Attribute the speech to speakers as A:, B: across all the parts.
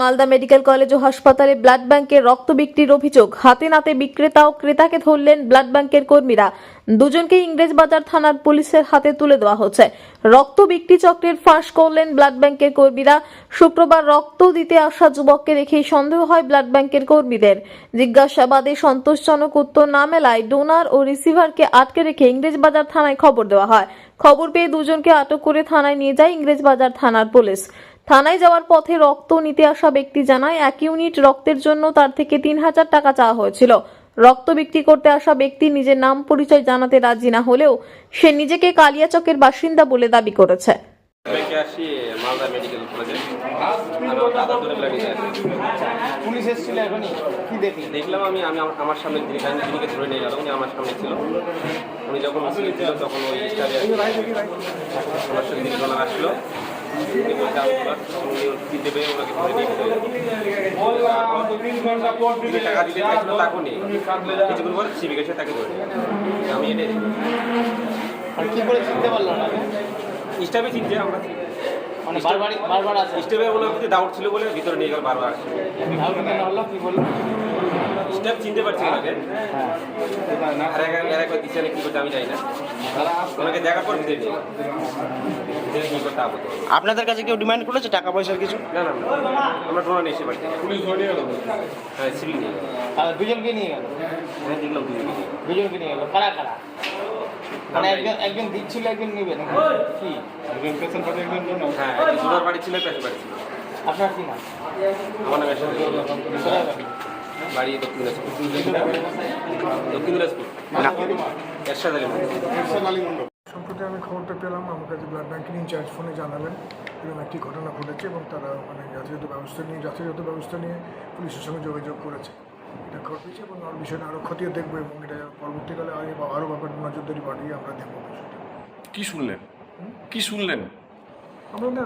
A: Malda medical college ও হাসপাতালে blood ব্যাংকের রক্ত বিক্রির অভিযোগ। হাতে নাতে বিক্রেতা ও ক্রেতাকে ধরলেন ব্লাড ব্যাংকের কর্মীরা। দুজনকে ইংরেজ বাজার থানার পুলিশের হাতে তুলে দেওয়া হচ্ছে। রক্ত বিক্রি চক্রের ফাঁস করলেন ব্লাড ব্যাংকের কর্মীরা। শুক্রবার রক্ত দিতে আসা যুবককে রেখেই সন্দেহ হয় ব্লাড ব্যাংকের কর্মীদের। জিজ্ঞাসাবাদে সন্তোষজনক উত্তর না মেলায় ডোনার ও রিসিভারকে আটকে রেখে ইংরেজ বাজার থানায় খবর দেওয়া হয়। খবর পেয়ে দুজনকে আটক করে থানায় নিয়ে যায় ইংরেজ বাজার থানার পুলিশ। থানায় যাওয়ার পথে রক্ত নিতে আসা ব্যক্তি জানায়, এক ইউনিট রক্তের জন্য তার থেকে তিন হাজার টাকা চাওয়া হয়েছিল। রক্ত বিক্রি করতে আসা ব্যক্তি নিজের নাম পরিচয় জানাতে রাজি না হলেও সে নিজেকে কালিয়াচকের বাসিন্দা বলে দাবি করেছে।
B: ব্যাংকে আসি মালদা মেডিকেল কলেজে। আমি আমার দাদা ধরে ব্যাংকে আসি
C: পুলিশ এসেছিল এখনই? কি দেখলেন?
B: দেখলাম আমি আমি আমার- আমার সামনে যিনি যিনিকে ধরে নিয়ে গেল উনি আমার সামনে ছিল। উনি যখন ছিল তখন ওই স্টাফে ওনার সাথে তিনি ওনার আসলো। টাকা দিতে চাইছিল তাকে নেই কিছুক্ষণ পরে সিবি গেছে তাকে ধরে আমি এনে
C: আর কি করে চিনতে পারলাম না
B: স্টাফে চিনছে আমরা
C: মানে বারবার বারবার আসে
B: স্টাফে ওনার প্রতি ডাউট ছিল বলে ভিতরে নিয়ে গেল বারবার
C: হলো কি বলল
B: স্টাফ চিনতে পারছি ওনাকে আর এক আর একবার দিচ্ছে কি করতে আমি জানি না। ওনাকে দেখার পর ভিতরে নিয়ে কি করতে আবদ্ধ
D: আপনাদের কাছে কেউ ডিমান্ড করেছে টাকা পয়সার কিছু?
B: না না না। আমরা টোনা নিয়ে এসে পুলিশ ধরে নিয়ে গেল হ্যাঁ সিভিল নিয়ে গেল।
C: আর দুজনকে নিয়ে গেল?
B: হ্যাঁ দেখলাম দুজনকে নিয়ে গেল।
C: দুজনকে নিয়ে গেল। কারা কারা? মানে একজন একজন দিচ্ছিল একজন নিবে না কি?
B: হ্যাঁ বাড়ি ছিল বাড়ি ছিল।
C: আপনার কি নাম?
B: আমার নাম এসে
C: কোথায় বাড়ি?
B: দক্ষিণ দক্ষিণ দিনাজপুর? এরশাদ আলী
E: সম্প্রতি আমি খবরটা পেলাম আমার কাছে ব্লাড ব্যাংকের ইনচার্জ ফোনে জানালেন। এরকম একটি ঘটনা ঘটেছে এবং তারা মানে যথাযথ ব্যবস্থা নিয়ে যথাযথ ব্যবস্থা নিয়ে পুলিশের সঙ্গে যোগাযোগ করেছে। এটা ঘটেছে এবং আমার বিষয়টা আরও খতিয়ে দেখব এবং এটা পরবর্তীকালে আরও আরও ব্যাপার নজরদারি বাড়িয়ে আমরা দেখব। বিষয়টা
F: কি শুনলেন? কি শুনলেন?
E: আমরা না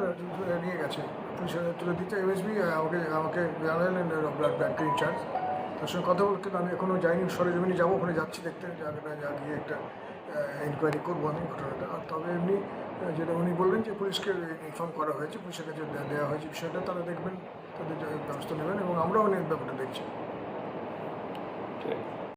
E: নিয়ে গেছে। পুলিশের তুলে দিতে এমএসবি আমাকে আমাকে জানালেন ব্লাড ব্যাংকের ইনচার্জ তার সঙ্গে কথা বলতে আমি এখনও যাইনি, সরেজমিনে যাব, ওখানে যাচ্ছি দেখতে জায়গাটা যা গিয়ে একটা এনকোয়ারি করব আমি ঘটনাটা। আর তবে এমনি যেটা উনি বললেন যে পুলিশকে ইনফর্ম করা হয়েছে, পুলিশের কাছে দেওয়া হয়েছে বিষয়টা, তারা দেখবেন, তাদের ব্যবস্থা নেবেন এবং আমরাও অনেক ব্যাপারটা দেখছি।